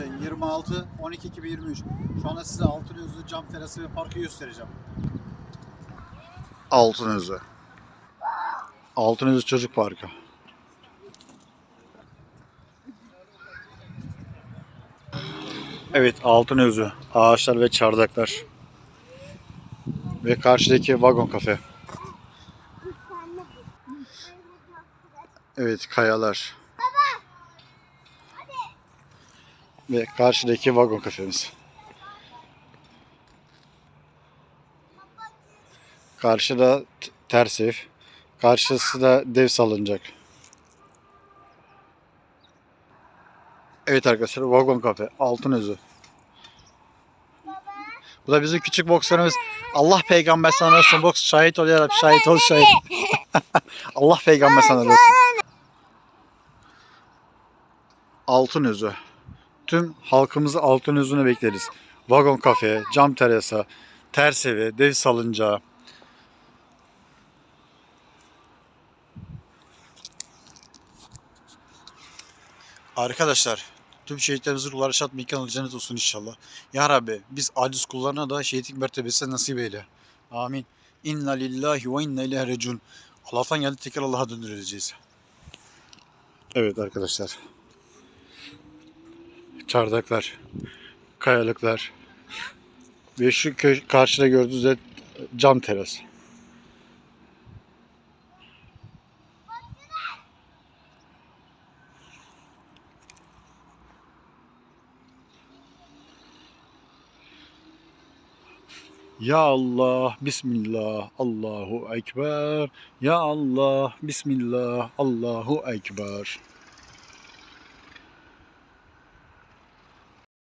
Altınözü 26 12 2023. Şu anda size Altınözü cam terası ve parkı göstereceğim. Altınözü. Altınözü Çocuk Parkı. Evet Altınözü. Ağaçlar ve çardaklar. Ve karşıdaki vagon kafe. Evet kayalar. Ve karşıdaki vagon kafemiz. Karşıda ters ev. Karşısı da dev salıncak. Evet arkadaşlar vagon kafe Altınözü. Bu da bizim küçük boksörümüz. Allah peygamber sana olsun boks şahit ol ya Rabbi, şahit ol şahit. Allah peygamber sana olsun. Altınözü. Tüm halkımızı Altınözü'ne bekleriz. Vagon kafe, cam terasa, ters evi, dev salıncağı. Arkadaşlar tüm şehitlerimizin ruhları şad mekanı cennet olsun inşallah. Ya Rabbi biz aciz kullarına da şehitlik mertebesi nasip eyle. Amin. İnna lillahi ve inna ileyhi recun. Allah'tan geldi tekrar Allah'a döndürüleceğiz. Evet arkadaşlar. Çardaklar, kayalıklar ve şu karşıda gördüğünüz de cam teras. Ya Allah, Bismillah, Allahu Ekber. Ya Allah, Bismillah, Allahu Ekber.